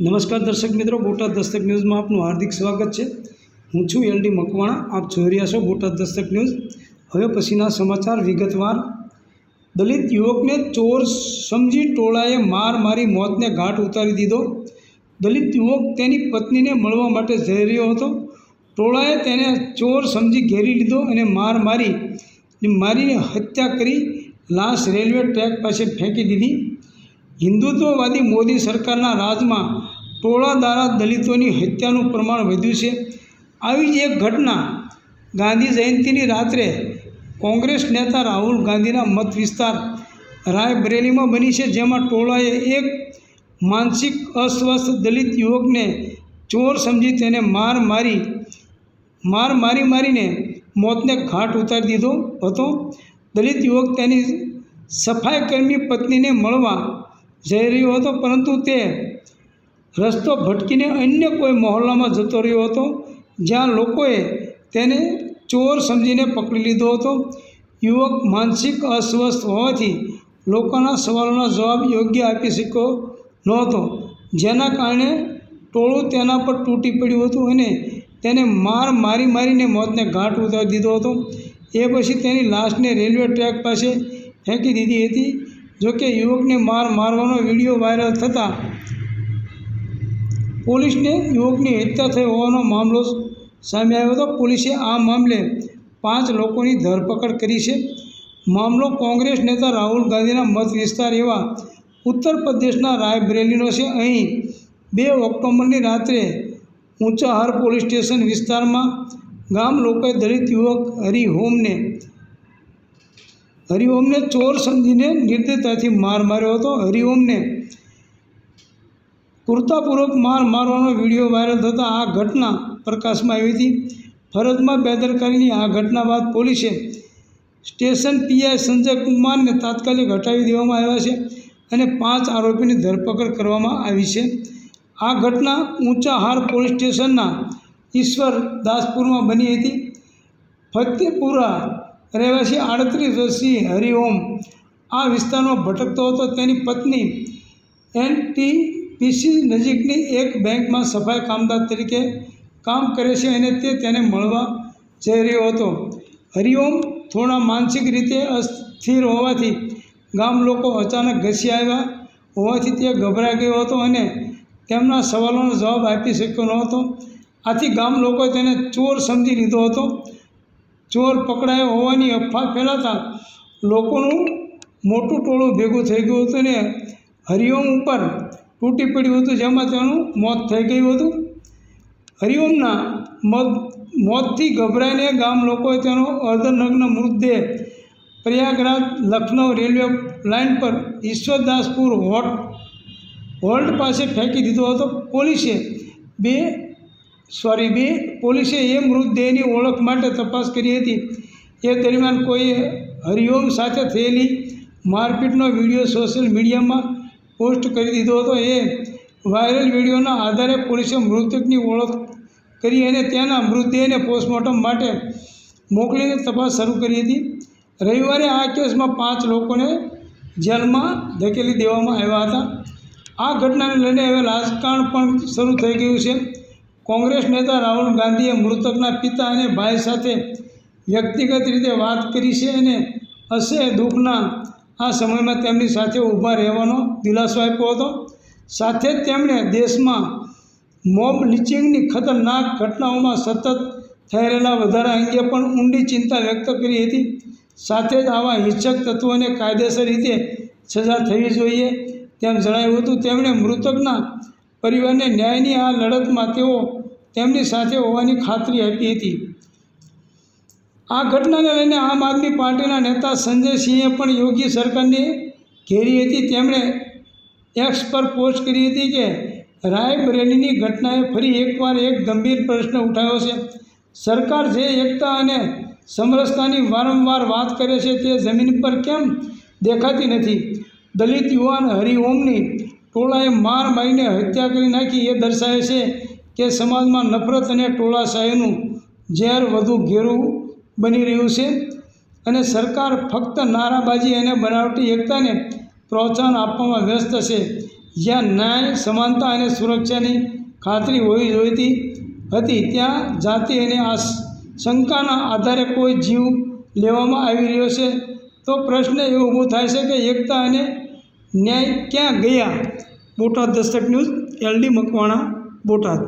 નમસ્કાર દર્શક મિત્રો, બોટાદ દસ્તક ન્યૂઝમાં આપનું હાર્દિક સ્વાગત છે. હું છું એલડી મકવાણા, આપ જોઈ રહ્યા છો બોટાદ દસ્તક ન્યૂઝ. હવે પછીના સમાચાર વિગતવાર. દલિત યુવકને ચોર સમજી ટોળાએ માર મારી મોતને ઘાટ ઉતારી દીધો. દલિત યુવક તેની પત્નીને મળવા માટે જઈ રહ્યો હતો. ટોળાએ તેને ચોર સમજી ઘેરી લીધો અને માર મારી, મારીને હત્યા કરી, લાશ રેલવે ટ્રેક પાસે ફેંકી દીધી. હિન્દુત્વવાદી મોદી સરકારના રાજમાં ટોળા દ્વારા દલિતોની હત્યાનું પ્રમાણ વધ્યું છે. આવી જ એક ઘટના ગાંધી જયંતિની રાત્રે કોંગ્રેસ નેતા રાહુલ ગાંધીના મત વિસ્તાર રાયબરેલીમાં બની છે, જેમાં ટોળાએ એક માનસિક અસ્વસ્થ દલિત યુવકને ચોર સમજી તેને માર મારી માર મારી મારીને મોતને ઘાટ ઉતારી દીધો હતો. દલિત યુવક તેની સફાઈકર્મી પત્નીને મળવા જઈ રહ્યો હતો, પરંતુ તે રસ્તો ભટકીને અન્ય કોઈ મહોલ્લામાં જતો રહ્યો હતો, જ્યાં લોકોએ તેને ચોર સમજીને પકડી લીધો હતો. યુવક માનસિક અસ્વસ્થ હોવાથી લોકોના સવાલોના જવાબ યોગ્ય આપી શક્યો નહોતો, જેના કારણે ટોળું તેના પર તૂટી પડ્યું હતું અને તેને માર મારી મારીને મોતને ઘાટ ઉતારી દીધો હતો. એ પછી તેની લાશને રેલવે ટ્રેક પાસે ફેંકી દીધી હતી. જોકે યુવકને માર મારવાનો વીડિયો વાયરલ થતાં પોલીસને યુવકની હત્યા થઈ હોવાનો મામલો સામે આવ્યો હતો. પોલીસે આ મામલે પાંચ લોકોની ધરપકડ કરી છે. મામલો કોંગ્રેસ નેતા રાહુલ ગાંધીના મત વિસ્તાર એવા ઉત્તર પ્રદેશના રાયબરેલીનો છે. અહીં બે ઓક્ટોબરની રાત્રે ઊંચાહાર પોલીસ સ્ટેશન વિસ્તારમાં ગામ લોકોએ દલિત યુવક હરિહોમને હરિઓમને ચોર સમજીને નિર્દયતાથી માર માર્યો હતો. હરિઓમને કુર્તાપૂર્વક માર મારવાનો વીડિયો વાયરલ થતાં આ ઘટના પ્રકાશમાં આવી હતી. ફરજમાં બેદરકારીની આ ઘટના બાદ પોલીસે સ્ટેશન પીઆઈ સંજય કુમારને તાત્કાલિક હટાવી દેવામાં આવ્યા છે અને પાંચ આરોપીની ધરપકડ કરવામાં આવી છે. આ ઘટના ઊંચાહાર પોલીસ સ્ટેશનના ઈશ્વર દાસપુરમાં બની હતી. ફતેપુરા રહેવાસી આડત્રીસ વર્ષીય હરિઓમ આ વિસ્તારમાં ભટકતો હતો. તેની પત્ની એનટીપીસી નજીકની એક બેંકમાં સફાઈ કામદાર તરીકે કામ કરે છે અને તે તેને મળવા જઈ રહ્યો હતો. હરિઓમ થોડા માનસિક રીતે અસ્થિર હોવાથી ગામ લોકો અચાનક ઘસી આવ્યા હોવાથી તે ગભરાઈ ગયો હતો અને તેમના સવાલોનો જવાબ આપી શક્યો ન હતો. આથી ગામ લોકોએ તેને ચોર સમજી લીધો હતો. ચોર પકડાયો હોવાની અફવા ફેલાતા લોકોનું મોટું ટોળું ભેગું થઈ ગયું હતું ને હરિઓમ ઉપર તૂટી પડ્યું હતું જેમાં તેનું મોત થઈ ગયું હતું. હરિઓમના મોત મોતથી ગભરાઈને ગામ લોકોએ તેનો અર્ધનગ્ન મૃતદેહ પ્રયાગરાજ લખનૌ રેલવે લાઇન પર ઈશ્વરદાસપુર હોટ હોલ્ટ પાસે ફેંકી દીધો હતો. પોલીસે બે સોરી, બી, પોલીસે એ મૃતદેહની ઓળખ માટે તપાસ કરી હતી. એ દરમિયાન કોઈએ હરિઓમ સાથે થયેલી મારપીટનો વીડિયો સોશિયલ મીડિયામાં પોસ્ટ કરી દીધો હતો. એ વાયરલ વિડીયોના આધારે પોલીસે મૃતકની ઓળખ કરી અને તેના મૃતદેહને પોસ્ટમોર્ટમ માટે મોકલીને તપાસ શરૂ કરી હતી. રવિવારે આ કેસમાં પાંચ લોકોને જેલમાં ધકેલી દેવામાં આવ્યા હતા. આ ઘટનાને લઈને હવે રાજકારણ પણ શરૂ થઈ ગયું છે. કોંગ્રેસ નેતા રાહુલ ગાંધીએ મૃતકના પિતા અને ભાઈ સાથે વ્યક્તિગત રીતે વાત કરી છે અને હશે દુઃખના આ સમયમાં તેમની સાથે ઊભા રહેવાનો દિલાસો આપ્યો હતો. સાથે જ તેમણે દેશમાં મોબ લિચિંગની ખતરનાક ઘટનાઓમાં સતત થઈ રહેલા વધારા અંગે પણ ઊંડી ચિંતા વ્યક્ત કરી હતી. સાથે જ આવા હિંસક તત્વોને કાયદેસર રીતે સજા થવી જોઈએ તેમ જણાવ્યું હતું. તેમણે મૃતકના પરિવારને ન્યાયની આ લડતમાં તેઓ તેમની સાથે હોવાની ખાતરી આપી હતી. આ ઘટનાને લઈને આમ આદમી પાર્ટીના નેતા સંજય સિંહે પણ યોગી સરકારને ઘેરી હતી. તેમણે એક્સ પર પોસ્ટ કરી હતી કે, રાયબરેલીની ઘટનાએ ફરી એકવાર એક ગંભીર પ્રશ્ન ઉઠાવ્યો છે. સરકાર જે એકતા અને સમરસતાની વારંવાર વાત કરે છે તે જમીન પર કેમ દેખાતી નથી? દલિત યુવાન હરિઓમની ટોળાએ માર મારીને હત્યા કરી નાખી એ દર્શાવે છે કે સમાજમાં નફરત અને ટોળાશાહીનું ઝેર વધુ ઘેરું બની રહ્યું છે અને સરકાર ફક્ત નારાબાજી અને બનાવટી એકતાને પ્રોત્સાહન આપવામાં વ્યસ્ત છે. જ્યાં ન્યાય, સમાનતા અને સુરક્ષાની ખાતરી હોવી જોઈતી હતી, ત્યાં જાતિ અને આ શંકાના આધારે કોઈ જીવ લેવામાં આવી રહ્યો છે. તો પ્રશ્ન એવો ઊભો થાય છે કે એકતા અને ન્યાય ક્યાં ગયા? Botad Dastak news, L D Makwana. Botad